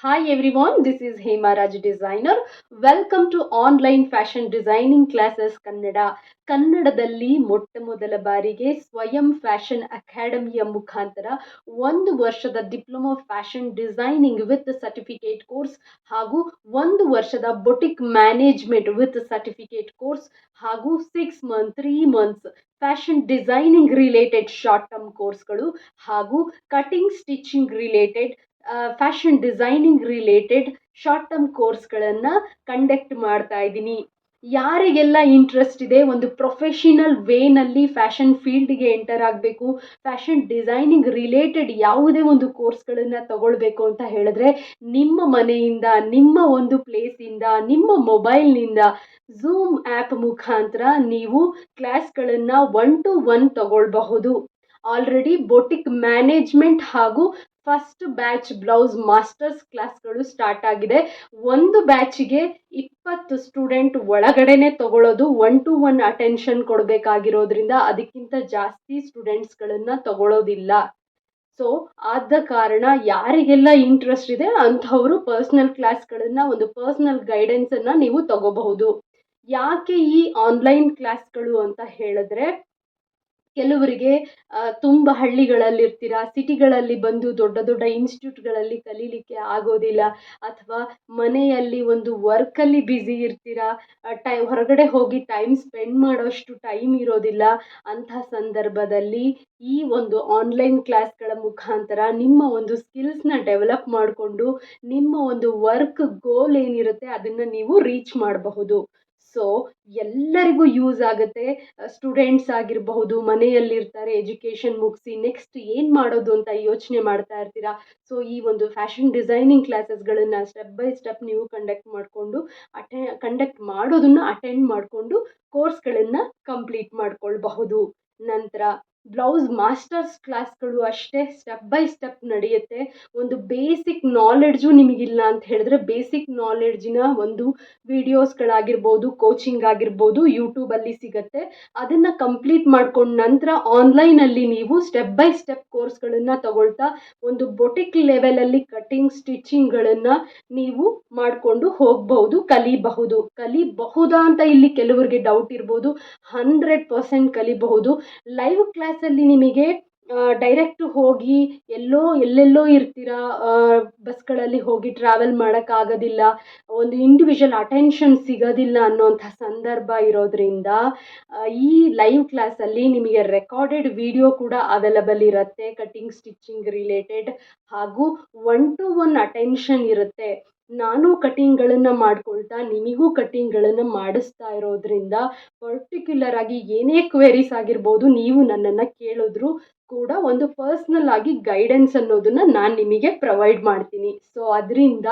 Hi everyone, this is Hema Raj Designer. Welcome to Online Fashion Designing Classes Kannada ಕನ್ನಡದಲ್ಲಿ ಮೊಟ್ಟ ಮೊದಲ ಬಾರಿಗೆ ಸ್ವಯಂ ಫ್ಯಾಷನ್ ಅಕಾಡೆಮಿಯ ಮುಖಾಂತರ ಒಂದು ವರ್ಷದ diploma fashion designing with certificate course ಹಾಗೂ ಒಂದು ವರ್ಷದ boutique management with certificate course ಹಾಗೂ six month three months fashion designing related short term ಕೋರ್ಸ್ಗಳು ಹಾಗೂ cutting stitching related fashion designing related short term ಕೋರ್ಸ್ಗಳನ್ನು ಕಂಡಕ್ಟ್ ಮಾಡ್ತಾ ಇದ್ದೀನಿ. ಯಾರಿಗೆಲ್ಲ ಇಂಟ್ರೆಸ್ಟ್ ಇದೆ, ಒಂದು ಪ್ರೊಫೆಷನಲ್ ವೇನಲ್ಲಿ ಫ್ಯಾಷನ್ ಫೀಲ್ಡ್ಗೆ ಎಂಟರ್ ಆಗಬೇಕು ಫ್ಯಾಷನ್ ಡಿಸೈನಿಂಗ್ ರಿಲೇಟೆಡ್ ಯಾವುದೇ ಒಂದು ಕೋರ್ಸ್ಗಳನ್ನು ತಗೊಳ್ಬೇಕು ಅಂತ ಹೇಳಿದ್ರೆ, ನಿಮ್ಮ ಮನೆಯಿಂದ, ನಿಮ್ಮ ಒಂದು ಪ್ಲೇಸಿಂದ ನಿಮ್ಮ ಮೊಬೈಲ್ನಿಂದ ಝೂಮ್ ಆ್ಯಪ್ ಮುಖಾಂತರ ನೀವು ಕ್ಲಾಸ್ಗಳನ್ನು ಒನ್ ಟು ಒನ್ ತಗೊಳ್ಬಹುದು. ಆಲ್ರೆಡಿ ಬೊಟಿಕ್ ಮ್ಯಾನೇಜ್ಮೆಂಟ್ ಹಾಗೂ ಫಸ್ಟ್ ಬ್ಯಾಚ್ ಬ್ಲೌಸ್ ಮಾಸ್ಟರ್ಸ್ ಕ್ಲಾಸ್ಗಳು ಸ್ಟಾರ್ಟ್ ಆಗಿದೆ. ಒಂದು ಬ್ಯಾಚಿಗೆ ಇಪ್ಪತ್ತು ಸ್ಟೂಡೆಂಟ್ ಒಳಗಡೆನೆ ತಗೊಳ್ಳೋದು ಒನ್ ಟು ಒನ್ ಅಟೆನ್ಷನ್ ಕೊಡಬೇಕಾಗಿರೋದ್ರಿಂದ ಅದಕ್ಕಿಂತ ಜಾಸ್ತಿ ಸ್ಟೂಡೆಂಟ್ಸ್ಗಳನ್ನು ತಗೊಳ್ಳೋದಿಲ್ಲ ಸೊ ಆದ ಕಾರಣ ಯಾರಿಗೆಲ್ಲ ಇಂಟ್ರೆಸ್ಟ್ ಇದೆ ಅಂಥವರು ಪರ್ಸ್ನಲ್ ಕ್ಲಾಸ್ಗಳನ್ನು ಒಂದು ಪರ್ಸ್ನಲ್ ಗೈಡೆನ್ಸನ್ನು ನೀವು ತಗೋಬಹುದು. ಯಾಕೆ ಈ ಆನ್ಲೈನ್ ಕ್ಲಾಸ್ಗಳು ಅಂತ ಹೇಳಿದ್ರೆ ಕೆಲವರಿಗೆ ತುಂಬ ಹಳ್ಳಿಗಳಲ್ಲಿರ್ತೀರ? ಸಿಟಿಗಳಲ್ಲಿ ಬಂದು ದೊಡ್ಡ ದೊಡ್ಡ ಇನ್ಸ್ಟಿಟ್ಯೂಟ್ಗಳಲ್ಲಿ ಕಲೀಲಿಕ್ಕೆ ಆಗೋದಿಲ್ಲ? ಅಥವಾ ಮನೆಯಲ್ಲಿ ಒಂದು ವರ್ಕಲ್ಲಿ ಬ್ಯುಸಿ ಇರ್ತೀರಾ? ಟೈ, ಹೊರಗಡೆ ಹೋಗಿ ಟೈಮ್ ಸ್ಪೆಂಡ್ ಮಾಡೋಷ್ಟು ಟೈಮ್ ಇರೋದಿಲ್ಲ? ಅಂಥ ಸಂದರ್ಭದಲ್ಲಿ ಈ ಒಂದು ಆನ್ಲೈನ್ ಕ್ಲಾಸ್ಗಳ ಮುಖಾಂತರ ನಿಮ್ಮ ಒಂದು ಸ್ಕಿಲ್ಸ್ನ ಡೆವಲಪ್ ಮಾಡಿಕೊಂಡು ನಿಮ್ಮ ಒಂದು ವರ್ಕ್ ಗೋಲ್ ಏನಿರುತ್ತೆ ಅದನ್ನು ನೀವು ರೀಚ್ ಮಾಡಬಹುದು. ಸೊ ಎಲ್ಲರಿಗೂ ಯೂಸ್ ಆಗುತ್ತೆ. ಸ್ಟೂಡೆಂಟ್ಸ್ ಆಗಿರಬಹುದು, ಮನೆಯಲ್ಲಿರ್ತಾರೆ ಎಜುಕೇಷನ್ ಮುಗಿಸಿ ನೆಕ್ಸ್ಟ್ ಏನು ಮಾಡೋದು ಅಂತ ಯೋಚನೆ ಮಾಡ್ತಾ ಇರ್ತೀರಾ? ಸೊ ಈ ಒಂದು ಫ್ಯಾಷನ್ ಡಿಸೈನಿಂಗ್ ಕ್ಲಾಸಸ್ಗಳನ್ನು ಸ್ಟೆಪ್ ಬೈ ಸ್ಟೆಪ್ ನೀವು ಕಂಡಕ್ಟ್ ಮಾಡಿಕೊಂಡು ಅಟೆ ಕಂಡಕ್ಟ್ ಮಾಡೋದನ್ನು ಅಟೆಂಡ್ ಮಾಡಿಕೊಂಡು ಕೋರ್ಸ್ಗಳನ್ನು ಕಂಪ್ಲೀಟ್ ಮಾಡ್ಕೊಳ್ಬಹುದು. ನಂತರ ಬ್ಲೌಸ್ ಮಾಸ್ಟರ್ಸ್ ಕ್ಲಾಸ್ಗಳು ಅಷ್ಟೇ ಸ್ಟೆಪ್ ಬೈ ಸ್ಟೆಪ್ ನಡೆಯುತ್ತೆ. ಒಂದು ಬೇಸಿಕ್ ನಾಲೆಡ್ಜು ನಿಮಗಿಲ್ಲ ಅಂತ ಹೇಳಿದ್ರೆ ಬೇಸಿಕ್ ನಾಲೆಡ್ಜಿನ ಒಂದು ವಿಡಿಯೋಸ್ಗಳಾಗಿರ್ಬೋದು, ಕೋಚಿಂಗ್ ಆಗಿರ್ಬೋದು ಯೂಟ್ಯೂಬಲ್ಲಿ ಸಿಗುತ್ತೆ. ಅದನ್ನು ಕಂಪ್ಲೀಟ್ ಮಾಡ್ಕೊಂಡ ನಂತರ ಆನ್ಲೈನಲ್ಲಿ ನೀವು ಸ್ಟೆಪ್ ಬೈ ಸ್ಟೆಪ್ ಕೋರ್ಸ್ಗಳನ್ನು ತಗೊಳ್ತಾ ಒಂದು ಬೊಟಿಕ್ ಲೆವೆಲಲ್ಲಿ ಕಟಿಂಗ್, ಸ್ಟಿಚಿಂಗ್ಗಳನ್ನು ನೀವು ಮಾಡಿಕೊಂಡು ಹೋಗಬಹುದು, ಕಲಿಬಹುದು. ಕಲಿಬಹುದಾ ಅಂತ ಇಲ್ಲಿ ಕೆಲವರಿಗೆ ಡೌಟ್ ಇರ್ಬೋದು ಹಂಡ್ರೆಡ್ ಪರ್ಸೆಂಟ್ ಕಲಿಬಹುದು. ಲೈವ್ ಕ್ಲಾಸಲ್ಲಿ ನಿಮಗೆ ಡೈರೆಕ್ಟ್ ಹೋಗಿ ಎಲ್ಲೋ, ಎಲ್ಲೆಲ್ಲೋ ಇರ್ತೀರ? ಬಸ್ಗಳಲ್ಲಿ ಹೋಗಿ ಟ್ರಾವೆಲ್ ಮಾಡೋಕ್ಕಾಗೋದಿಲ್ಲ, ಒಂದು ಇಂಡಿವಿಜುವಲ್ ಅಟೆನ್ಷನ್ ಸಿಗೋದಿಲ್ಲ ಅನ್ನೋಂಥ ಸಂದರ್ಭ ಇರೋದ್ರಿಂದ ಈ ಲೈವ್ ಕ್ಲಾಸಲ್ಲಿ ನಿಮಗೆ ರೆಕಾರ್ಡೆಡ್ ವಿಡಿಯೋ ಕೂಡ ಅವೈಲಬಲ್ ಇರುತ್ತೆ ಕಟಿಂಗ್ ಸ್ಟಿಚಿಂಗ್ ರಿಲೇಟೆಡ್ ಹಾಗೂ ಒನ್ ಟು ಒನ್ ಅಟೆನ್ಷನ್ ಇರುತ್ತೆ. ನಾನು ಕಟಿಂಗ್ಗಳನ್ನು ಮಾಡ್ಕೊಳ್ತಾ ನಿಮಗೂ ಕಟಿಂಗ್ಗಳನ್ನು ಮಾಡಿಸ್ತಾ ಇರೋದ್ರಿಂದ ಪರ್ಟಿಕ್ಯುಲರ್ ಆಗಿ ಏನೇ ಕ್ವೆರೀಸ್ ಆಗಿರ್ಬೋದು, ನೀವು ನನ್ನನ್ನು ಕೇಳಿದ್ರು ಕೂಡ ಒಂದು ಪರ್ಸ್ನಲ್ ಆಗಿ ಗೈಡೆನ್ಸ್ ಅನ್ನೋದನ್ನು ನಾನು ನಿಮಗೆ ಪ್ರೊವೈಡ್ ಮಾಡ್ತೀನಿ. ಸೊ ಅದರಿಂದ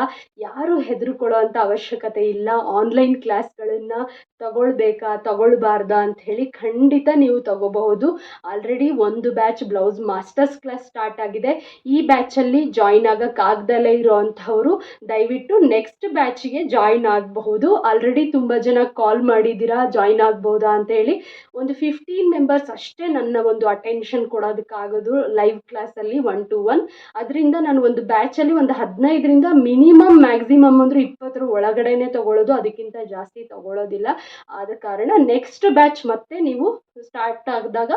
ಯಾರು ಹೆದರ್ಕೊಳ್ಳೋ ಅಂಥ ಅವಶ್ಯಕತೆ ಇಲ್ಲ. ಆನ್ಲೈನ್ ಕ್ಲಾಸ್ಗಳನ್ನು ತಗೊಳ್ಬೇಕಾ, ತಗೊಳ್ಬಾರ್ದಾ ಅಂತ ಹೇಳಿ ಖಂಡಿತ ನೀವು ತಗೋಬಹುದು. ಆಲ್ರೆಡಿ ಒಂದು batch blouse masters class start ಆಗಿದೆ. ಈ ಬ್ಯಾಚಲ್ಲಿ ಜಾಯಿನ್ ಆಗೋಕ್ಕಾಗ್ದಲೇ ಇರೋ ಅಂಥವರು ದಯವಿಟ್ಟು ನೆಕ್ಸ್ಟ್ ಬ್ಯಾಚಿಗೆ ಜಾಯಿನ್ ಆಗಬಹುದು. ಆಲ್ರೆಡಿ ತುಂಬ ಜನ ಕಾಲ್ ಮಾಡಿದ್ದೀರಾ ಜಾಯಿನ್ ಆಗ್ಬೋದಾ ಅಂತ ಹೇಳಿ ಒಂದು ಫಿಫ್ಟೀನ್ ಮೆಂಬರ್ಸ್ ಅಷ್ಟೇ ನನ್ನ ಒಂದು ಅಟೆನ್ಷನ್ ಕೊಡೋದಕ್ಕಾಗೋದು ಲೈವ್ ಕ್ಲಾಸಲ್ಲಿ ಒನ್ ಟು ಒನ್ ಅದರಿಂದ ನಾನು ಒಂದು ಬ್ಯಾಚಲ್ಲಿ ಒಂದು ಹದಿನೈದರಿಂದ ಮಿನಿಮಮ್ ಮ್ಯಾಕ್ಸಿಮಮ್ ಅಂದರೆ ಇಪ್ಪತ್ತರ ಒಳಗಡೆನೆ ತಗೊಳ್ಳೋದು, ಅದಕ್ಕಿಂತ ಜಾಸ್ತಿ ತಗೊಳ್ಳೋದಿಲ್ಲ. ಆದ ಕಾರಣ ನೆಕ್ಸ್ಟ್ ಬ್ಯಾಚ್ ಮತ್ತೆ ನೀವು ಸ್ಟಾರ್ಟ್ ಆಗಿದಾಗ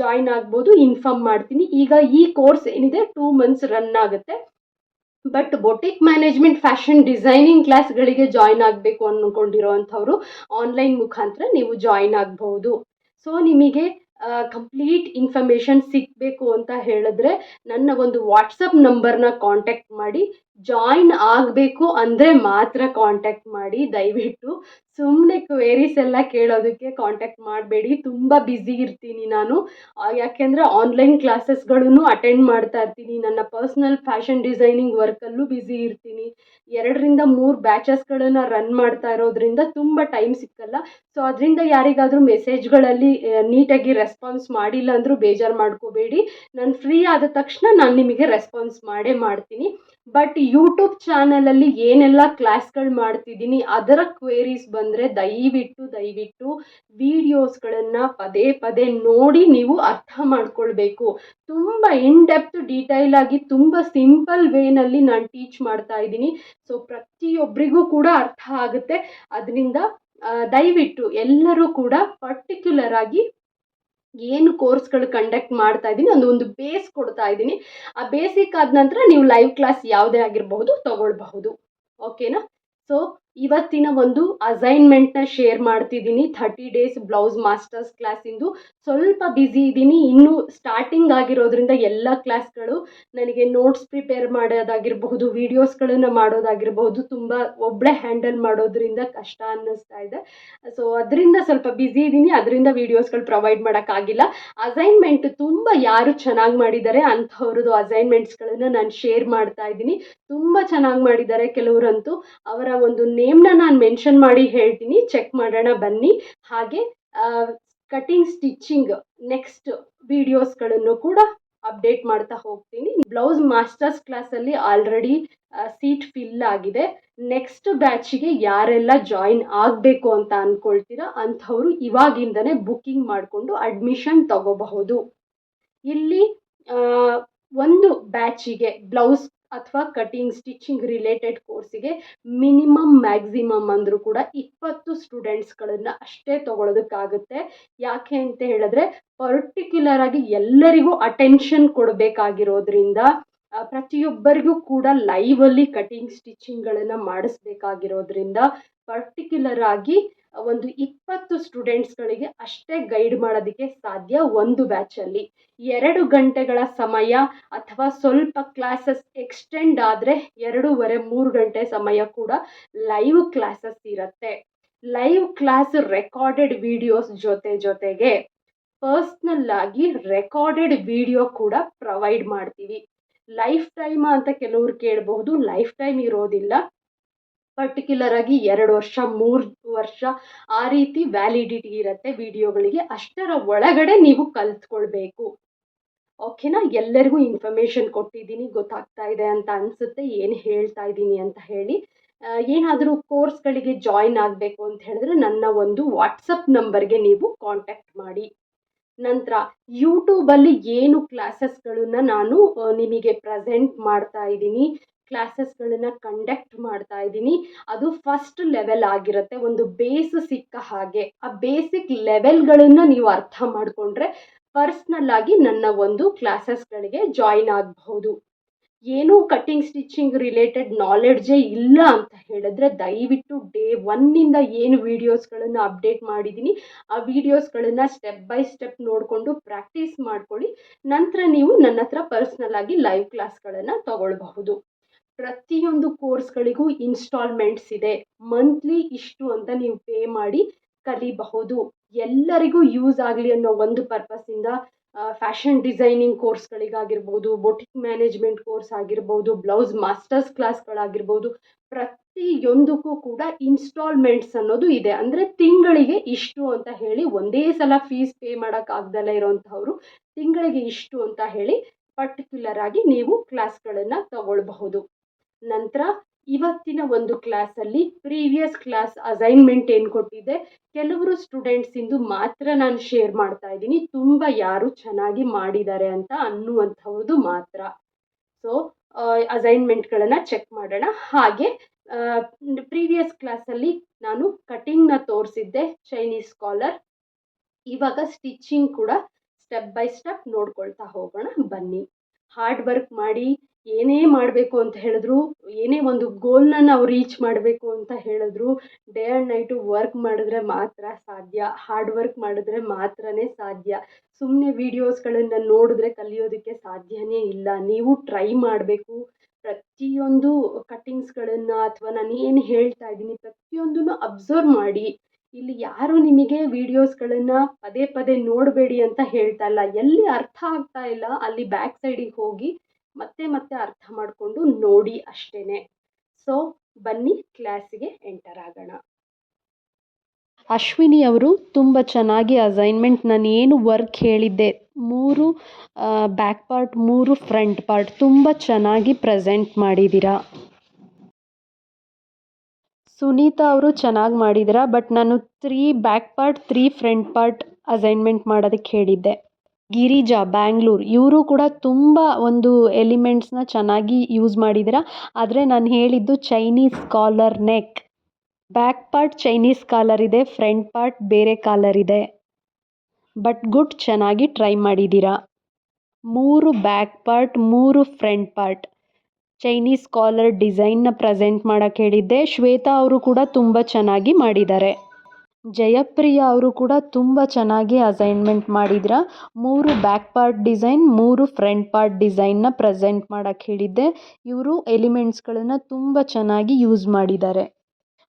ಜಾಯಿನ್ ಆಗ್ಬೋದು ಇನ್ಫಾರ್ಮ್ ಮಾಡ್ತೀನಿ. ಈಗ ಈ ಕೋರ್ಸ್ ಏನಿದೆ ಟೂ ಮಂತ್ಸ್ ರನ್ ಆಗುತ್ತೆ. But boutique management fashion designing ಕ್ಲಾಸ್ಗಳಿಗೆ join ಆಗಬೇಕು ಅಂದ್ಕೊಂಡಿರೋ ಅಂಥವ್ರು ಆನ್ಲೈನ್ ಮುಖಾಂತರ ನೀವು ಜಾಯಿನ್ ಆಗಬಹುದು ಸೊ ನಿಮಗೆ ಕಂಪ್ಲೀಟ್ ಇನ್ಫಾರ್ಮೇಶನ್ ಸಿಗಬೇಕು ಅಂತ ಹೇಳಿದ್ರೆ ನನ್ನ ಒಂದು ವಾಟ್ಸಪ್ ನಂಬರ್ನ ಕಾಂಟ್ಯಾಕ್ಟ್ ಮಾಡಿ. ಜಾಯಿನ್ ಆಗಬೇಕು ಅಂದರೆ ಮಾತ್ರ ಕಾಂಟ್ಯಾಕ್ಟ್ ಮಾಡಿ, ದಯವಿಟ್ಟು ಸುಮ್ಮನೆ ಕ್ವೇರೀಸ್ ಎಲ್ಲ ಕೇಳೋದಕ್ಕೆ ಕಾಂಟ್ಯಾಕ್ಟ್ ಮಾಡಬೇಡಿ. ತುಂಬ ಬ್ಯುಸಿ ಇರ್ತೀನಿ ನಾನು. ಯಾಕೆಂದರೆ ಆನ್ಲೈನ್ ಕ್ಲಾಸಸ್ಗಳನ್ನು ಅಟೆಂಡ್ ಮಾಡ್ತಾ ಇರ್ತೀನಿ. ನನ್ನ ಪರ್ಸ್ನಲ್ ಫ್ಯಾಷನ್ ಡಿಸೈನಿಂಗ್ ವರ್ಕಲ್ಲೂ ಬ್ಯುಸಿ ಇರ್ತೀನಿ. ಎರಡರಿಂದ ಮೂರು ಬ್ಯಾಚಸ್ಗಳನ್ನು ರನ್ ಮಾಡ್ತಾ ಇರೋದ್ರಿಂದ ತುಂಬ ಟೈಮ್ ಸಿಕ್ಕಲ್ಲ. ಸೊ ಅದರಿಂದ ಯಾರಿಗಾದರೂ ಮೆಸೇಜ್ಗಳಲ್ಲಿ ನೀಟಾಗಿ ರೆಸ್ಪಾನ್ಸ್ ಮಾಡಿಲ್ಲ ಅಂದರೂ ಬೇಜಾರು ಮಾಡ್ಕೋಬೇಡಿ. ನಾನು ಫ್ರೀ ಆದ ತಕ್ಷಣ ನಾನು ನಿಮಗೆ ರೆಸ್ಪಾನ್ಸ್ ಮಾಡೇ ಮಾಡ್ತೀನಿ. ಬಟ್ ಯೂಟ್ಯೂಬ್ ಚಾನಲಲ್ಲಿ ಏನೆಲ್ಲ ಕ್ಲಾಸ್ಗಳು ಮಾಡ್ತಿದ್ದೀನಿ, ಅದರ ಕ್ವೇರೀಸ್ ಬಂದರೆ ದಯವಿಟ್ಟು ದಯವಿಟ್ಟು ವೀಡಿಯೋಸ್ಗಳನ್ನು ಪದೇ ಪದೇ ನೋಡಿ ನೀವು ಅರ್ಥ ಮಾಡ್ಕೊಳ್ಬೇಕು. ತುಂಬ ಇನ್ ಡೆಪ್ತ್ ಡೀಟೈಲ್ ಆಗಿ ತುಂಬ ಸಿಂಪಲ್ ವೇನಲ್ಲಿ ನಾನು ಟೀಚ್ ಮಾಡ್ತಾ ಇದ್ದೀನಿ. ಸೊ ಪ್ರತಿಯೊಬ್ಬರಿಗೂ ಕೂಡ ಅರ್ಥ ಆಗುತ್ತೆ. ಅದರಿಂದ ದಯವಿಟ್ಟು ಎಲ್ಲರೂ ಕೂಡ ಪರ್ಟಿಕ್ಯುಲರ್ ಆಗಿ ಏನು ಕೋರ್ಸ್ಗಳು ಕಂಡಕ್ಟ್ ಮಾಡ್ತಾ ಇದ್ದೀನಿ, ಒಂದು ಒಂದು ಬೇಸ್ ಕೊಡ್ತಾ ಇದ್ದೀನಿ. ಆ ಬೇಸಿಕ್ ಆದ ನಂತರ ನೀವು ಲೈವ್ ಕ್ಲಾಸ್ ಯಾವುದೇ ಆಗಿರಬಹುದು ತಗೊಳ್ಬಹುದು. ಓಕೆನಾ ಸೊ ಇವತ್ತಿನ ಒಂದು ಅಸೈನ್ಮೆಂಟ್ನ ಶೇರ್ ಮಾಡ್ತಿದ್ದೀನಿ. ಥರ್ಟಿ ಡೇಸ್ ಬ್ಲೌಸ್ ಮಾಸ್ಟರ್ಸ್ ಕ್ಲಾಸಿಂದು ಸ್ವಲ್ಪ ಬ್ಯುಸಿ ಇದ್ದೀನಿ. ಇನ್ನೂ ಸ್ಟಾರ್ಟಿಂಗ್ ಆಗಿರೋದ್ರಿಂದ ಎಲ್ಲ ಕ್ಲಾಸ್ಗಳು ನನಗೆ ನೋಟ್ಸ್ ಪ್ರಿಪೇರ್ ಮಾಡೋದಾಗಿರಬಹುದು ವೀಡಿಯೋಸ್ಗಳನ್ನು ಮಾಡೋದಾಗಿರಬಹುದು ತುಂಬ ಒಬ್ಬಳೇ ಹ್ಯಾಂಡಲ್ ಮಾಡೋದ್ರಿಂದ ಕಷ್ಟ ಅನ್ನಿಸ್ತಾ ಇದೆ. ಸೊ ಅದರಿಂದ ಸ್ವಲ್ಪ ಬ್ಯುಸಿ ಇದ್ದೀನಿ. ಅದರಿಂದ ವೀಡಿಯೋಸ್ಗಳು ಪ್ರೊವೈಡ್ ಮಾಡೋಕ್ಕಾಗಿಲ್ಲ ಅಸೈನ್ಮೆಂಟ್ ತುಂಬ ಯಾರು ಚೆನ್ನಾಗಿ ಮಾಡಿದ್ದಾರೆ ಅಂಥವ್ರದ್ದು ಅಸೈನ್ಮೆಂಟ್ಸ್ಗಳನ್ನು ನಾನು ಶೇರ್ ಮಾಡ್ತಾ ಇದ್ದೀನಿ. ತುಂಬ ಚೆನ್ನಾಗಿ ಮಾಡಿದ್ದಾರೆ ಕೆಲವರಂತೂ. ಅವರ ಒಂದು ನೇಮ್ನ ನಾನು ಮೆನ್ಷನ್ ಮಾಡಿ ಹೇಳ್ತೀನಿ. ಚೆಕ್ ಮಾಡೋಣ ಬನ್ನಿ. ಹಾಗೆ ಕಟಿಂಗ್ ಸ್ಟಿಚ್ಚಿಂಗ್ ನೆಕ್ಸ್ಟ್ ವಿಡಿಯೋಸ್ಗಳನ್ನು ಕೂಡ ಅಪ್ಡೇಟ್ ಮಾಡ್ತಾ ಹೋಗ್ತೀನಿ. ಬ್ಲೌಸ್ ಮಾಸ್ಟರ್ಸ್ ಕ್ಲಾಸಲ್ಲಿ ಆಲ್ರೆಡಿ ಸೀಟ್ ಫಿಲ್ ಆಗಿದೆ. ನೆಕ್ಸ್ಟ್ ಬ್ಯಾಚಿಗೆ ಯಾರೆಲ್ಲ ಜಾಯಿನ್ ಆಗಬೇಕು ಅಂತ ಅಂದ್ಕೊಳ್ತೀರಾ ಅಂಥವರು ಇವಾಗಿಂದನೇ ಬುಕ್ಕಿಂಗ್ ಮಾಡಿಕೊಂಡು ಅಡ್ಮಿಷನ್ ತಗೋಬಹುದು. ಇಲ್ಲಿ ಒಂದು ಬ್ಯಾಚಿಗೆ ಬ್ಲೌಸ್ ಅಥವಾ ಕಟಿಂಗ್ ಸ್ಟಿಚಿಂಗ್ ರಿಲೇಟೆಡ್ ಕೋರ್ಸಿಗೆ ಮಿನಿಮಮ್ ಮ್ಯಾಕ್ಸಿಮಮ್ ಅಂದರೂ ಕೂಡ ಇಪ್ಪತ್ತು ಸ್ಟೂಡೆಂಟ್ಸ್ಗಳನ್ನು ಅಷ್ಟೇ ತಗೊಳ್ಳೋದಕ್ಕಾಗುತ್ತೆ ಯಾಕೆ ಅಂತ ಹೇಳಿದ್ರೆ ಪರ್ಟಿಕ್ಯುಲರ್ ಆಗಿ ಎಲ್ಲರಿಗೂ ಅಟೆನ್ಷನ್ ಕೊಡಬೇಕಾಗಿರೋದ್ರಿಂದ ಪ್ರತಿಯೊಬ್ಬರಿಗೂ ಕೂಡ ಲೈವಲ್ಲಿ ಕಟಿಂಗ್ ಸ್ಟಿಚಿಂಗ್ಗಳನ್ನು ಮಾಡಿಸ್ಬೇಕಾಗಿರೋದ್ರಿಂದ ಪರ್ಟಿಕ್ಯುಲರ್ ಆಗಿ ಒಂದು ಇಪ್ಪತ್ತು ಸ್ಟೂಡೆಂಟ್ಸ್ಗಳಿಗೆ ಅಷ್ಟೇ ಗೈಡ್ ಮಾಡೋದಕ್ಕೆ ಸಾಧ್ಯ ಒಂದು ಬ್ಯಾಚಲ್ಲಿ. ಎರಡು ಗಂಟೆಗಳ ಸಮಯ ಅಥವಾ ಸ್ವಲ್ಪ ಕ್ಲಾಸಸ್ ಎಕ್ಸ್ಟೆಂಡ್ ಆದರೆ ಎರಡೂವರೆ, ಮೂರು ಗಂಟೆ ಸಮಯ ಕೂಡ ಲೈವ್ ಕ್ಲಾಸಸ್ ಇರುತ್ತೆ. ಲೈವ್ ಕ್ಲಾಸ್ ರೆಕಾರ್ಡೆಡ್ ವಿಡಿಯೋಸ್ ಜೊತೆ ಜೊತೆಗೆ ಪರ್ಸ್ನಲ್ ಆಗಿ ರೆಕಾರ್ಡೆಡ್ ವಿಡಿಯೋ ಕೂಡ ಪ್ರೊವೈಡ್ ಮಾಡ್ತೀವಿ. ಲೈಫ್ ಟೈಮ್ ಅಂತ ಕೆಲವರು ಕೇಳಬಹುದು, ಲೈಫ್ ಟೈಮ್ ಇರೋದಿಲ್ಲ. ಪರ್ಟಿಕ್ಯುಲರ್ ಆಗಿ ಎರಡು ವರ್ಷ, ಮೂರು ವರ್ಷ ಆ ರೀತಿ ವ್ಯಾಲಿಡಿಟಿ ಇರುತ್ತೆ ವಿಡಿಯೋಗಳಿಗೆ ಅಷ್ಟರ ಒಳಗಡೆ ನೀವು ಕಲ್ತ್ಕೊಳ್ಬೇಕು. ಓಕೆನಾ ಎಲ್ಲರಿಗೂ ಇನ್ಫಾರ್ಮೇಷನ್ ಕೊಟ್ಟಿದ್ದೀನಿ. ಗೊತ್ತಾಗ್ತಾ ಇದೆ ಅಂತ ಅನಿಸುತ್ತೆ. ಏನು ಹೇಳ್ತಾ ಇದ್ದೀನಿ ಅಂತ ಹೇಳಿ. ಏನಾದರೂ ಕೋರ್ಸ್ಗಳಿಗೆ ಜಾಯಿನ್ ಆಗಬೇಕು ಅಂತ ಹೇಳಿದ್ರೆ ನನ್ನ ಒಂದು ವಾಟ್ಸಪ್ ನಂಬರ್ಗೆ ನೀವು ಕಾಂಟ್ಯಾಕ್ಟ್ ಮಾಡಿ. ನಂತರ ಯೂಟ್ಯೂಬಲ್ಲಿ ಏನು ಕ್ಲಾಸಸ್ಗಳನ್ನು ನಾನು ನಿಮಗೆ ಪ್ರೆಸೆಂಟ್ ಮಾಡ್ತಾ ಇದ್ದೀನಿ. ಕ್ಲಾಸಸ್ಗಳನ್ನು ಕಂಡಕ್ಟ್ ಮಾಡ್ತಾ ಇದ್ದೀನಿ. ಅದು ಫಸ್ಟ್ ಲೆವೆಲ್ ಆಗಿರುತ್ತೆ. ಒಂದು ಬೇಸ್ ಸಿಕ್ಕ ಹಾಗೆ. ಆ ಬೇಸಿಕ್ ಲೆವೆಲ್ಗಳನ್ನು ನೀವು ಅರ್ಥ ಮಾಡಿಕೊಂಡ್ರೆ ಪರ್ಸ್ನಲ್ ಆಗಿ ನನ್ನ ಒಂದು ಕ್ಲಾಸಸ್ಗಳಿಗೆ ಜಾಯಿನ್ ಆಗಬಹುದು. ಏನೂ ಕಟ್ಟಿಂಗ್ ಸ್ಟಿಚಿಂಗ್ ರಿಲೇಟೆಡ್ ನಾಲೆಡ್ಜೇ ಇಲ್ಲ ಅಂತ ಹೇಳಿದ್ರೆ ದಯವಿಟ್ಟು ಡೇ ಒನ್ನಿಂದ ಏನು ವೀಡಿಯೋಸ್ಗಳನ್ನು ಅಪ್ಡೇಟ್ ಮಾಡಿದ್ದೀನಿ, ಆ ವೀಡಿಯೋಸ್ಗಳನ್ನು ಸ್ಟೆಪ್ ಬೈ ಸ್ಟೆಪ್ ನೋಡಿಕೊಂಡು ಪ್ರಾಕ್ಟೀಸ್ ಮಾಡ್ಕೊಳ್ಳಿ. ನಂತರ ನೀವು ನನ್ನ ಹತ್ರ ಪರ್ಸ್ನಲ್ ಆಗಿ ಲೈವ್ ಕ್ಲಾಸ್ಗಳನ್ನು ತಗೊಳ್ಬಹುದು. ಪ್ರತಿಯೊಂದು ಕೋರ್ಸ್ಗಳಿಗೂ ಇನ್ಸ್ಟಾಲ್ಮೆಂಟ್ಸ್ ಇದೆ. ಮಂತ್ಲಿ ಇಷ್ಟು ಅಂತ ನೀವು ಪೇ ಮಾಡಿ ಕಲಿಬಹುದು. ಎಲ್ಲರಿಗೂ ಯೂಸ್ ಆಗಲಿ ಅನ್ನೋ ಒಂದು ಪರ್ಪಸ್ಸಿಂದ ಫ್ಯಾಷನ್ ಡಿಸೈನಿಂಗ್ ಕೋರ್ಸ್ಗಳಿಗಾಗಿರ್ಬೋದು ಬೊಟಿಕ್ ಮ್ಯಾನೇಜ್ಮೆಂಟ್ ಕೋರ್ಸ್ ಆಗಿರ್ಬೋದು ಬ್ಲೌಸ್ ಮಾಸ್ಟರ್ಸ್ ಕ್ಲಾಸ್ಗಳಾಗಿರ್ಬೋದು ಪ್ರತಿಯೊಂದಕ್ಕೂ ಕೂಡ ಇನ್ಸ್ಟಾಲ್ಮೆಂಟ್ಸ್ ಅನ್ನೋದು ಇದೆ. ಅಂದರೆ ತಿಂಗಳಿಗೆ ಇಷ್ಟು ಅಂತ ಹೇಳಿ ಒಂದೇ ಸಲ ಫೀಸ್ ಪೇ ಮಾಡೋಕ್ಕಾಗ್ದಲೇ ಇರೋವಂಥವ್ರು ತಿಂಗಳಿಗೆ ಇಷ್ಟು ಅಂತ ಹೇಳಿ ಪರ್ಟಿಕ್ಯುಲರ್ ಆಗಿ ನೀವು ಕ್ಲಾಸ್ಗಳನ್ನು ತಗೊಳ್ಬಹುದು. ನಂತರ ಇವತ್ತಿನ ಒಂದು ಕ್ಲಾಸಲ್ಲಿ ಪ್ರೀವಿಯಸ್ ಕ್ಲಾಸ್ ಅಸೈನ್ಮೆಂಟ್ ಏನು ಕೊಟ್ಟಿದೆ, ಕೆಲವರು ಸ್ಟೂಡೆಂಟ್ಸ್ ಇಂದು ಮಾತ್ರ ನಾನು ಶೇರ್ ಮಾಡ್ತಾ ಇದ್ದೀನಿ. ತುಂಬ ಯಾರು ಚೆನ್ನಾಗಿ ಮಾಡಿದ್ದಾರೆ ಅಂತ ಅನ್ನುವಂಥವ್ರದ್ದು ಮಾತ್ರ. ಸೊ ಅಸೈನ್ಮೆಂಟ್ಗಳನ್ನು ಚೆಕ್ ಮಾಡೋಣ. ಹಾಗೆ ಪ್ರೀವಿಯಸ್ ಕ್ಲಾಸಲ್ಲಿ ನಾನು ಕಟಿಂಗ್ನ ತೋರಿಸಿದ್ದೆ ಚೈನೀಸ್ ಕಾಲರ್ ಇವಾಗ ಸ್ಟಿಚಿಂಗ್ ಕೂಡ ಸ್ಟೆಪ್ ಬೈ ಸ್ಟೆಪ್ ನೋಡ್ಕೊಳ್ತಾ ಹೋಗೋಣ. ಬನ್ನಿ. ಹಾರ್ಡ್ ವರ್ಕ್ ಮಾಡಿ ಏನೇ ಮಾಡಬೇಕು ಅಂತ ಹೇಳಿದ್ರು, ಏನೇ ಒಂದು ಗೋಲ್ನ ನಾವು ರೀಚ್ ಮಾಡಬೇಕು ಅಂತ ಹೇಳಿದ್ರು ಡೇ ಆ್ಯಂಡ್ ನೈಟು ವರ್ಕ್ ಮಾಡಿದ್ರೆ ಮಾತ್ರ ಸಾಧ್ಯ ಹಾರ್ಡ್ ವರ್ಕ್ ಮಾಡಿದ್ರೆ ಮಾತ್ರನೇ ಸಾಧ್ಯ. ಸುಮ್ಮನೆ ವೀಡಿಯೋಸ್ಗಳನ್ನು ನೋಡಿದ್ರೆ ಕಲಿಯೋದಕ್ಕೆ ಸಾಧ್ಯನೇ ಇಲ್ಲ. ನೀವು ಟ್ರೈ ಮಾಡಬೇಕು. ಪ್ರತಿಯೊಂದು ಕಟ್ಟಿಂಗ್ಸ್ಗಳನ್ನು ಅಥವಾ ನಾನು ಏನು ಹೇಳ್ತಾ ಇದ್ದೀನಿ, ಪ್ರತಿಯೊಂದನ್ನು ಅಬ್ಸರ್ವ್ ಮಾಡಿ. ಇಲ್ಲಿ ಯಾರು ನಿಮಗೆ ವೀಡಿಯೋಸ್ಗಳನ್ನು ಪದೇ ಪದೇ ನೋಡಬೇಡಿ ಅಂತ ಹೇಳ್ತಾ ಇಲ್ಲ. ಎಲ್ಲಿ ಅರ್ಥ ಆಗ್ತಾ ಇಲ್ಲ, ಅಲ್ಲಿ ಬ್ಯಾಕ್ ಸೈಡಿಗೆ ಹೋಗಿ ಮತ್ತೆ ಮತ್ತೆ ಅರ್ಥ ಮಾಡಿಕೊಂಡು ನೋಡಿ ಅಷ್ಟೇ ಸೊ ಬನ್ನಿ ಕ್ಲಾಸಿಗೆ ಎಂಟರ್ ಆಗೋಣ. ಅಶ್ವಿನಿ ಅವರು ತುಂಬ ಚೆನ್ನಾಗಿ ಅಸೈನ್ಮೆಂಟ್ ನಾನು ಏನು ವರ್ಕ್ ಹೇಳಿದ್ದೆ. ಮೂರು ಬ್ಯಾಕ್ ಪಾರ್ಟ್ ಮೂರು ಫ್ರಂಟ್ ಪಾರ್ಟ್ ತುಂಬ ಚೆನ್ನಾಗಿ ಪ್ರೆಸೆಂಟ್ ಮಾಡಿದ್ದೀರಾ ಸುನೀತಾ ಅವರು ಚೆನ್ನಾಗಿ ಮಾಡಿದ್ದೀರಾ ಬಟ್ ನಾನು three back part three front part assignment ಮಾಡೋದಕ್ಕೆ ಹೇಳಿದ್ದೆ. ಗಿರಿಜಾ, ಬ್ಯಾಂಗ್ಳೂರ್ ಇವರು ಕೂಡ ತುಂಬ ಒಂದು ಎಲಿಮೆಂಟ್ಸ್ನ ಚೆನ್ನಾಗಿ ಯೂಸ್ ಮಾಡಿದ್ದೀರ ಆದರೆ ನಾನು ಹೇಳಿದ್ದು Chinese collar neck back part Chinese collar ಇದೆ ಫ್ರಂಟ್ ಪಾರ್ಟ್ ಬೇರೆ ಕಾಲರ್ ಇದೆ. ಬಟ್ ಗುಡ್ ಚೆನ್ನಾಗಿ ಟ್ರೈ ಮಾಡಿದ್ದೀರಾ ಮೂರು ಬ್ಯಾಕ್ ಪಾರ್ಟ್ ಮೂರು ಫ್ರಂಟ್ ಪಾರ್ಟ್ ಚೈನೀಸ್ ಕಾಲರ್ ಡಿಸೈನ್ನ ಪ್ರೆಸೆಂಟ್ ಮಾಡೋಕ್ಕೆ ಹೇಳಿದ್ದೆ. ಶ್ವೇತಾ ಅವರು ಕೂಡ ತುಂಬ ಚೆನ್ನಾಗಿ ಮಾಡಿದ್ದಾರೆ. ಜಯಪ್ರಿಯ ಅವರು ಕೂಡ ತುಂಬ ಚೆನ್ನಾಗಿ ಅಸೈನ್ಮೆಂಟ್ ಮಾಡಿದ್ರ. ಮೂರು ಬ್ಯಾಕ್ ಪಾರ್ಟ್ ಡಿಸೈನ್, ಮೂರು ಫ್ರಂಟ್ ಪಾರ್ಟ್ ಡಿಸೈನ್ನ ಪ್ರೆಸೆಂಟ್ ಮಾಡಕ್ಕೆ ಹೇಳಿದ್ದೆ. ಇವರು ಎಲಿಮೆಂಟ್ಸ್ಗಳನ್ನು ತುಂಬ ಚೆನ್ನಾಗಿ ಯೂಸ್ ಮಾಡಿದ್ದಾರೆ.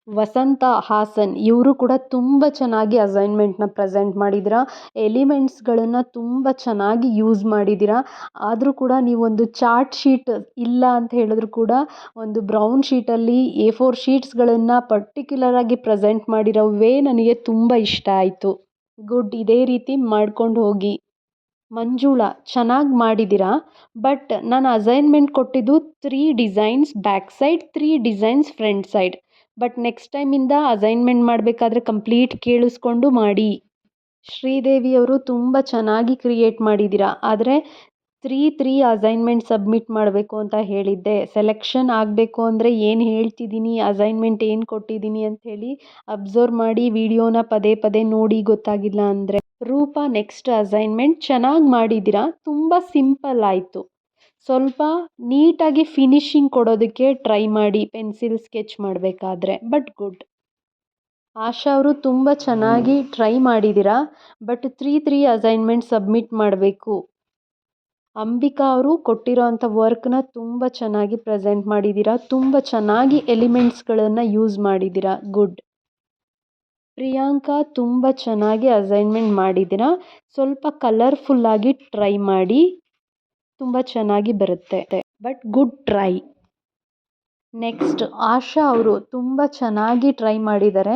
ವಸಂತ, ಹಾಸನ್ ಇವರು ಕೂಡ ತುಂಬ ಚೆನ್ನಾಗಿ ಅಸೈನ್ಮೆಂಟ್ನ ಪ್ರೆಸೆಂಟ್ ಮಾಡಿದ್ದೀರಾ ಎಲಿಮೆಂಟ್ಸ್ಗಳನ್ನು ತುಂಬ ಚೆನ್ನಾಗಿ ಯೂಸ್ ಮಾಡಿದ್ದೀರಾ ಆದರೂ ಕೂಡ ನೀವೊಂದು ಚಾರ್ಟ್ ಶೀಟ್ ಇಲ್ಲ ಅಂತ ಹೇಳಿದ್ರು ಕೂಡ ಒಂದು ಬ್ರೌನ್ ಶೀಟಲ್ಲಿ ಎ ಫೋರ್ ಶೀಟ್ಸ್ಗಳನ್ನು ಪರ್ಟಿಕ್ಯುಲರಾಗಿ ಪ್ರೆಸೆಂಟ್ ಮಾಡಿರೋ ವೇ ನನಗೆ ತುಂಬ ಇಷ್ಟ ಆಯಿತು. ಗುಡ್ ಇದೇ ರೀತಿ ಮಾಡ್ಕೊಂಡು ಹೋಗಿ. ಮಂಜುಳಾ, ಚೆನ್ನಾಗಿ ಮಾಡಿದ್ದೀರಾ ಬಟ್ ನಾನು ಅಸೈನ್ಮೆಂಟ್ ಕೊಟ್ಟಿದ್ದು three designs back side three designs front side but next ಟೈಮಿಂದ assignment ಮಾಡಬೇಕಾದ್ರೆ ಕಂಪ್ಲೀಟ್ ಕೇಳಿಸ್ಕೊಂಡು ಮಾಡಿ. ಶ್ರೀದೇವಿ ಅವರು ತುಂಬ ಚೆನ್ನಾಗಿ ಕ್ರಿಯೇಟ್ ಮಾಡಿದ್ದೀರಾ? ಆದರೆ ತ್ರೀ ತ್ರೀ ಅಸೈನ್ಮೆಂಟ್ ಸಬ್ಮಿಟ್ ಮಾಡಬೇಕು ಅಂತ ಹೇಳಿದ್ದೆ. ಸೆಲೆಕ್ಷನ್ ಆಗಬೇಕು ಅಂದರೆ ಏನು ಹೇಳ್ತಿದ್ದೀನಿ ಅಸೈನ್ಮೆಂಟ್ ಏನು ಕೊಟ್ಟಿದ್ದೀನಿ ಅಂತ ಹೇಳಿ ಅಬ್ಸರ್ವ್ ಮಾಡಿ ವಿಡಿಯೋನ ಪದೇ ಪದೇ ನೋಡಿ ಗೊತ್ತಾಗಿಲ್ಲ ಅಂದರೆ. ರೂಪ ನೆಕ್ಸ್ಟ್ ಅಸೈನ್ಮೆಂಟ್ ಚೆನ್ನಾಗಿ ಮಾಡಿದ್ದೀರಾ? ತುಂಬ ಸಿಂಪಲ್ ಆಯಿತು. ಸ್ವಲ್ಪ ನೀಟಾಗಿ ಫಿನಿಶಿಂಗ್ ಕೊಡೋದಕ್ಕೆ ಟ್ರೈ ಮಾಡಿ ಪೆನ್ಸಿಲ್ ಸ್ಕೆಚ್ ಮಾಡಬೇಕಾದ್ರೆ ಬಟ್ ಗುಡ್ ಆಶಾ ಅವರು ತುಂಬ ಚೆನ್ನಾಗಿ ಟ್ರೈ ಮಾಡಿದ್ದೀರಾ but three three assignment submit ಮಾಡಬೇಕು. ಅಂಬಿಕಾ ಅವರು ಕೊಟ್ಟಿರೋ ಅಂಥ ವರ್ಕ್ನ ತುಂಬ ಚೆನ್ನಾಗಿ ಪ್ರೆಸೆಂಟ್ ಮಾಡಿದ್ದೀರಾ ತುಂಬ ಚೆನ್ನಾಗಿ ಎಲಿಮೆಂಟ್ಸ್ಗಳನ್ನು ಯೂಸ್ ಮಾಡಿದ್ದೀರಾ ಗುಡ್ ಪ್ರಿಯಾಂಕಾ ತುಂಬ ಚೆನ್ನಾಗಿ ಅಸೈನ್ಮೆಂಟ್ ಮಾಡಿದ್ದೀರಾ ಸ್ವಲ್ಪ ಕಲರ್ಫುಲ್ಲಾಗಿ ಟ್ರೈ ಮಾಡಿ. ತುಂಬ ಚೆನ್ನಾಗಿ ಬರುತ್ತೆ. But good try next Asha ಅವರು ತುಂಬ ಚೆನ್ನಾಗಿ ಟ್ರೈ ಮಾಡಿದ್ದಾರೆ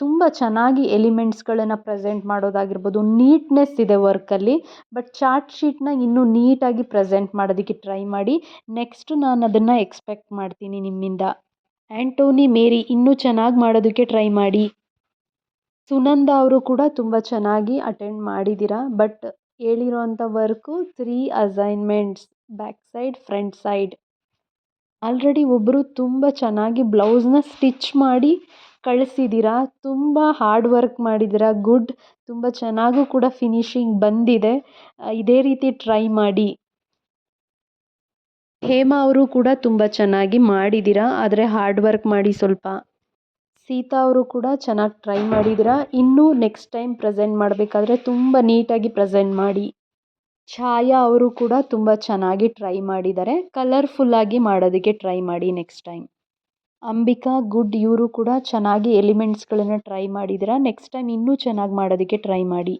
ತುಂಬ ಚೆನ್ನಾಗಿ ಎಲಿಮೆಂಟ್ಸ್ಗಳನ್ನು ಪ್ರೆಸೆಂಟ್ ಮಾಡೋದಾಗಿರ್ಬೋದು. ನೀಟ್ನೆಸ್ ಇದೆ ವರ್ಕಲ್ಲಿ ಬಟ್ ಚಾರ್ಟ್ ಶೀಟ್ನ ಇನ್ನೂ ನೀಟಾಗಿ ಪ್ರೆಸೆಂಟ್ ಮಾಡೋದಕ್ಕೆ ಟ್ರೈ ಮಾಡಿ. ನೆಕ್ಸ್ಟ್ ನಾನು ಅದನ್ನು ಎಕ್ಸ್ಪೆಕ್ಟ್ ಮಾಡ್ತೀನಿ ನಿಮ್ಮಿಂದ. ಆ್ಯಂಟೋನಿ ಮೇರಿ ಇನ್ನೂ ಚೆನ್ನಾಗಿ ಮಾಡೋದಕ್ಕೆ ಟ್ರೈ ಮಾಡಿ. ಸುನಂದ ಅವರು ಕೂಡ ತುಂಬ ಚೆನ್ನಾಗಿ ಅಟೆಂಡ್ ಮಾಡಿದ್ದೀರಾ but ಹೇಳಿರೋಂಥ work three assignments, back side, front side. Already ಒಬ್ಬರು ತುಂಬ ಚೆನ್ನಾಗಿ ಬ್ಲೌಸ್ನ ಸ್ಟಿಚ್ ಮಾಡಿ ಕಳಿಸಿದ್ದೀರಾ? ತುಂಬ ಹಾರ್ಡ್ ವರ್ಕ್ ಮಾಡಿದ್ದೀರಾ? ಗುಡ್. ತುಂಬ ಚೆನ್ನಾಗೂ ಕೂಡ ಫಿನಿಶಿಂಗ್ ಬಂದಿದೆ. ಇದೇ ರೀತಿ ಟ್ರೈ ಮಾಡಿ. ಹೇಮಾ ಅವರು ಕೂಡ ತುಂಬ ಚೆನ್ನಾಗಿ ಮಾಡಿದ್ದೀರಾ? ಆದರೆ ಹಾರ್ಡ್ ವರ್ಕ್ ಮಾಡಿ ಸ್ವಲ್ಪ. ಸೀತಾ ಅವರು ಕೂಡ ಚೆನ್ನಾಗಿ ಟ್ರೈ ಮಾಡಿದ್ರ ಇನ್ನೂ ನೆಕ್ಸ್ಟ್ ಟೈಮ್ ಪ್ರೆಸೆಂಟ್ ಮಾಡಬೇಕಾದ್ರೆ ತುಂಬ ನೀಟಾಗಿ ಪ್ರೆಸೆಂಟ್ ಮಾಡಿ. ಛಾಯಾ ಅವರು ಕೂಡ ತುಂಬ ಚೆನ್ನಾಗಿ ಟ್ರೈ ಮಾಡಿದ್ದಾರೆ. ಕಲರ್ಫುಲ್ಲಾಗಿ ಮಾಡೋದಕ್ಕೆ ಟ್ರೈ ಮಾಡಿ ನೆಕ್ಸ್ಟ್ ಟೈಮ್ ಅಂಬಿಕಾ, ಗುಡ್ ಇವರು ಕೂಡ ಚೆನ್ನಾಗಿ ಎಲಿಮೆಂಟ್ಸ್ಗಳನ್ನು ಟ್ರೈ ಮಾಡಿದ್ದೀರ? ನೆಕ್ಸ್ಟ್ ಟೈಮ್ ಇನ್ನೂ ಚೆನ್ನಾಗಿ ಮಾಡೋದಕ್ಕೆ ಟ್ರೈ ಮಾಡಿ.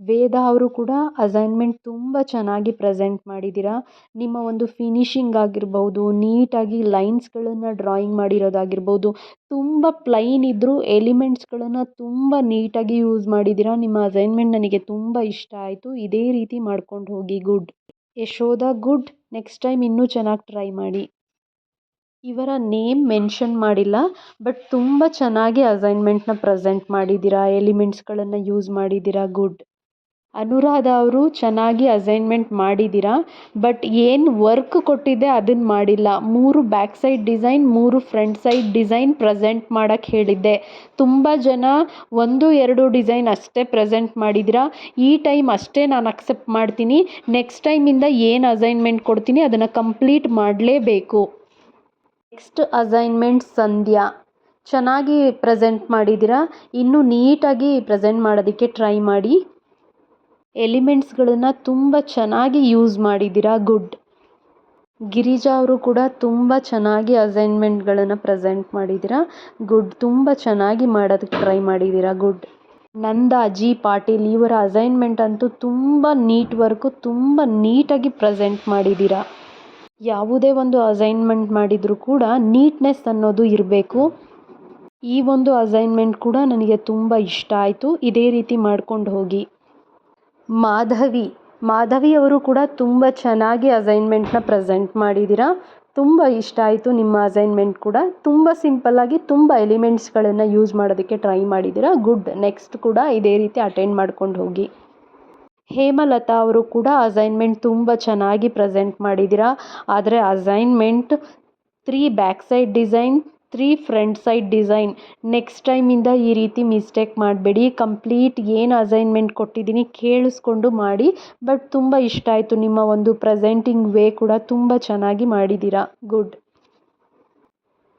ವೇದ ಅವರು ಕೂಡ ಅಸೈನ್ಮೆಂಟ್ ತುಂಬ ಚೆನ್ನಾಗಿ ಪ್ರೆಸೆಂಟ್ ಮಾಡಿದ್ದೀರಾ? ನಿಮ್ಮ ಒಂದು ಫಿನಿಶಿಂಗ್ ಆಗಿರ್ಬೋದು, ನೀಟಾಗಿ ಲೈನ್ಸ್ಗಳನ್ನು ಡ್ರಾಯಿಂಗ್ ಮಾಡಿರೋದಾಗಿರ್ಬೋದು, ತುಂಬ ಪ್ಲೈನ್ ಇದ್ದರೂ ಎಲಿಮೆಂಟ್ಸ್ಗಳನ್ನು ತುಂಬ ನೀಟಾಗಿ ಯೂಸ್ ಮಾಡಿದ್ದೀರಾ? ನಿಮ್ಮ ಅಸೈನ್ಮೆಂಟ್ ನನಗೆ ತುಂಬ ಇಷ್ಟ ಆಯಿತು. ಇದೇ ರೀತಿ ಮಾಡ್ಕೊಂಡು ಹೋಗಿ good. Yashoda good. Next time ಇನ್ನೂ ಚೆನ್ನಾಗಿ ಟ್ರೈ ಮಾಡಿ. ಇವರ ನೇಮ್ ಮೆನ್ಷನ್ ಮಾಡಿಲ್ಲ, ಬಟ್ ತುಂಬ ಚೆನ್ನಾಗಿ ಅಸೈನ್ಮೆಂಟ್ನ ಪ್ರೆಸೆಂಟ್ ಮಾಡಿದ್ದೀರಾ? ಎಲಿಮೆಂಟ್ಸ್ಗಳನ್ನು ಯೂಸ್ ಮಾಡಿದ್ದೀರಾ? ಗುಡ್. ಅನುರಾಧ ಅವರು ಚೆನ್ನಾಗಿ ಅಸೈನ್ಮೆಂಟ್ ಮಾಡಿದ್ದೀರಾ? ಬಟ್ ಏನು ವರ್ಕ್ ಕೊಟ್ಟಿದ್ದೆ ಅದನ್ನು ಮಾಡಿಲ್ಲ. ಮೂರು ಬ್ಯಾಕ್ ಸೈಡ್ ಡಿಸೈನ್, ಮೂರು ಫ್ರಂಟ್ ಸೈಡ್ ಡಿಸೈನ್ ಪ್ರೆಸೆಂಟ್ ಮಾಡೋಕ್ಕೆ ಹೇಳಿದ್ದೆ. ತುಂಬ ಜನ ಒಂದು, ಎರಡು ಡಿಸೈನ್ ಅಷ್ಟೇ ಪ್ರೆಸೆಂಟ್ ಮಾಡಿದ್ದೀರಾ? ಈ ಟೈಮ್ ಅಷ್ಟೇ ನಾನು ಅಕ್ಸೆಪ್ಟ್ ಮಾಡ್ತೀನಿ. ನೆಕ್ಸ್ಟ್ ಟೈಮಿಂದ ಏನು ಅಸೈನ್ಮೆಂಟ್ ಕೊಡ್ತೀನಿ ಅದನ್ನು ಕಂಪ್ಲೀಟ್ ಮಾಡಲೇಬೇಕು. Next assignment Sandhya. ಚೆನ್ನಾಗಿ ಪ್ರೆಸೆಂಟ್ ಮಾಡಿದ್ದೀರಾ? ಇನ್ನೂ ನೀಟಾಗಿ ಪ್ರೆಸೆಂಟ್ ಮಾಡೋದಕ್ಕೆ ಟ್ರೈ ಮಾಡಿ. ಎಲಿಮೆಂಟ್ಸ್ಗಳನ್ನು ತುಂಬ ಚೆನ್ನಾಗಿ ಯೂಸ್ ಮಾಡಿದ್ದೀರಾ ಗುಡ್. ಗಿರಿಜಾ ಅವರು ಕೂಡ ತುಂಬ ಚೆನ್ನಾಗಿ ಅಸೈನ್ಮೆಂಟ್ಗಳನ್ನು ಪ್ರೆಸೆಂಟ್ ಮಾಡಿದ್ದೀರಾ. ಗುಡ್ ತುಂಬ ಚೆನ್ನಾಗಿ ಮಾಡೋದಕ್ಕೆ ಟ್ರೈ ಮಾಡಿದ್ದೀರಾ ಗುಡ್. ನಂದಾ ಜಿ ಪಾಟೀಲ್ ಇವರ ಅಸೈನ್ಮೆಂಟ್ ಅಂತೂ ತುಂಬ ನೀಟ್ ವರ್ಕು, ತುಂಬ ನೀಟಾಗಿ ಪ್ರೆಸೆಂಟ್ ಮಾಡಿದ್ದೀರಾ. ಯಾವುದೇ ಒಂದು ಅಸೈನ್ಮೆಂಟ್ ಮಾಡಿದರೂ ಕೂಡ ನೀಟ್ನೆಸ್ ಅನ್ನೋದು ಇರಬೇಕು. ಈ ಒಂದು ಅಸೈನ್ಮೆಂಟ್ ಕೂಡ ನನಗೆ ತುಂಬ ಇಷ್ಟ ಆಯಿತು. ಇದೇ ರೀತಿ ಮಾಡ್ಕೊಂಡು ಹೋಗಿ. ಮಾಧವಿ. ಮಾಧವಿ ಅವರು ಕೂಡ ತುಂಬ ಚೆನ್ನಾಗಿ ಅಸೈನ್ಮೆಂಟ್ನ ಪ್ರೆಸೆಂಟ್ ಮಾಡಿದ್ದೀರಾ ತುಂಬ ಇಷ್ಟ ಆಯಿತು ನಿಮ್ಮ ಅಸೈನ್ಮೆಂಟ್ ಕೂಡ. ತುಂಬ ಸಿಂಪಲ್ಲಾಗಿ ತುಂಬ ಎಲಿಮೆಂಟ್ಸ್ಗಳನ್ನು ಯೂಸ್ ಮಾಡೋದಕ್ಕೆ ಟ್ರೈ ಮಾಡಿದ್ದೀರಾ ಗುಡ್ ನೆಕ್ಸ್ಟ್ ಕೂಡ ಇದೇ ರೀತಿ ಅಟೆಂಡ್ ಮಾಡ್ಕೊಂಡು ಹೋಗಿ. ಹೇಮಲತಾ ಅವರು ಕೂಡ ಅಸೈನ್ಮೆಂಟ್ ತುಂಬ ಚೆನ್ನಾಗಿ ಪ್ರೆಸೆಂಟ್ ಮಾಡಿದ್ದೀರಾ ಆದರೆ assignment three back side design three front side design. Next ಟೈಮಿಂದ ಈ ರೀತಿ ಮಿಸ್ಟೇಕ್ ಮಾಡಬೇಡಿ. ಕಂಪ್ಲೀಟ್ ಏನು ಅಸೈನ್ಮೆಂಟ್ ಕೊಟ್ಟಿದ್ದೀನಿ ಕೇಳಿಸ್ಕೊಂಡು ಮಾಡಿ. ಬಟ್ ತುಂಬ ಇಷ್ಟ ಆಯಿತು ನಿಮ್ಮ ಒಂದು ಪ್ರೆಸೆಂಟಿಂಗ್ ವೇ ಕೂಡ ತುಂಬ ಚೆನ್ನಾಗಿ ಮಾಡಿದ್ದೀರಾ. ಗುಡ್.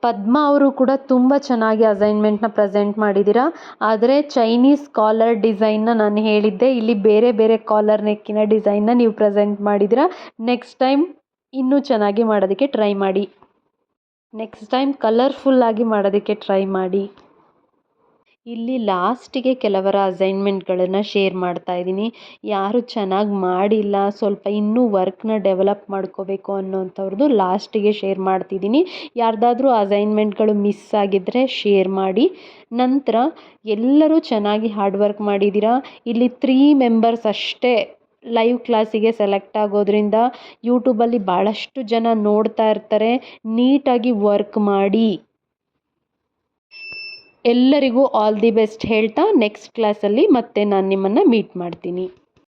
ಪದ್ಮ ಅವರು ಕೂಡ ತುಂಬ ಚೆನ್ನಾಗಿ ಅಸೈನ್ಮೆಂಟ್ನ ಪ್ರೆಸೆಂಟ್ ಮಾಡಿದ್ದೀರಾ. ಆದರೆ ಚೈನೀಸ್ ಕಾಲರ್ ಡಿಸೈನ್ನ ನಾನು ಹೇಳಿದ್ದೆ. ಇಲ್ಲಿ ಬೇರೆ ಬೇರೆ ಕಾಲರ್ ನೆಕ್ಕಿನ ಡಿಸೈನ್ನ ನೀವು ಪ್ರೆಸೆಂಟ್ ಮಾಡಿದ್ದೀರಾ. ನೆಕ್ಸ್ಟ್ ಟೈಮ್ ಇನ್ನೂ ಚೆನ್ನಾಗಿ ಮಾಡೋದಕ್ಕೆ ಟ್ರೈ ಮಾಡಿ. ನೆಕ್ಸ್ಟ್ ಟೈಮ್ ಕಲರ್ಫುಲ್ಲಾಗಿ ಮಾಡೋದಕ್ಕೆ ಟ್ರೈ ಮಾಡಿ. ಇಲ್ಲಿ ಲಾಸ್ಟಿಗೆ ಕೆಲವರ ಅಸೈನ್ಮೆಂಟ್ಗಳನ್ನು ಶೇರ್ ಮಾಡ್ತಾ ಇದ್ದೀನಿ. ಯಾರು ಚೆನ್ನಾಗಿ ಮಾಡಿಲ್ಲ, ಸ್ವಲ್ಪ ಇನ್ನೂ ವರ್ಕ್ನ ಡೆವಲಪ್ ಮಾಡ್ಕೋಬೇಕು ಅನ್ನೋಂಥವ್ರದ್ದು ಲಾಸ್ಟಿಗೆ ಶೇರ್ ಮಾಡ್ತಿದ್ದೀನಿ. ಯಾರ್ದಾದ್ರೂ ಅಸೈನ್ಮೆಂಟ್ಗಳು ಮಿಸ್ ಆಗಿದ್ದರೆ ಶೇರ್ ಮಾಡಿ. ನಂತರ ಎಲ್ಲರೂ ಚೆನ್ನಾಗಿ ಹಾರ್ಡ್ ವರ್ಕ್ ಮಾಡಿದ್ದೀರಾ? ಇಲ್ಲಿ ತ್ರೀ ಮೆಂಬರ್ಸ್ ಅಷ್ಟೇ ಲೈವ್ ಕ್ಲಾಸಿಗೆ ಸೆಲೆಕ್ಟ್ ಆಗೋದ್ರಿಂದ ಯೂಟ್ಯೂಬಲ್ಲಿ ಭಾಳಷ್ಟು ಜನ ನೋಡ್ತಾ ಇರ್ತಾರೆ. ನೀಟಾಗಿ ವರ್ಕ್ ಮಾಡಿ. ಎಲ್ಲರಿಗೂ ಆಲ್ ದಿ ಬೆಸ್ಟ್ ಹೇಳ್ತಾ ನೆಕ್ಸ್ಟ್ ಕ್ಲಾಸಲ್ಲಿ ಮತ್ತೆ ನಾನು ನಿಮ್ಮನ್ನು ಮೀಟ್ ಮಾಡ್ತೀನಿ.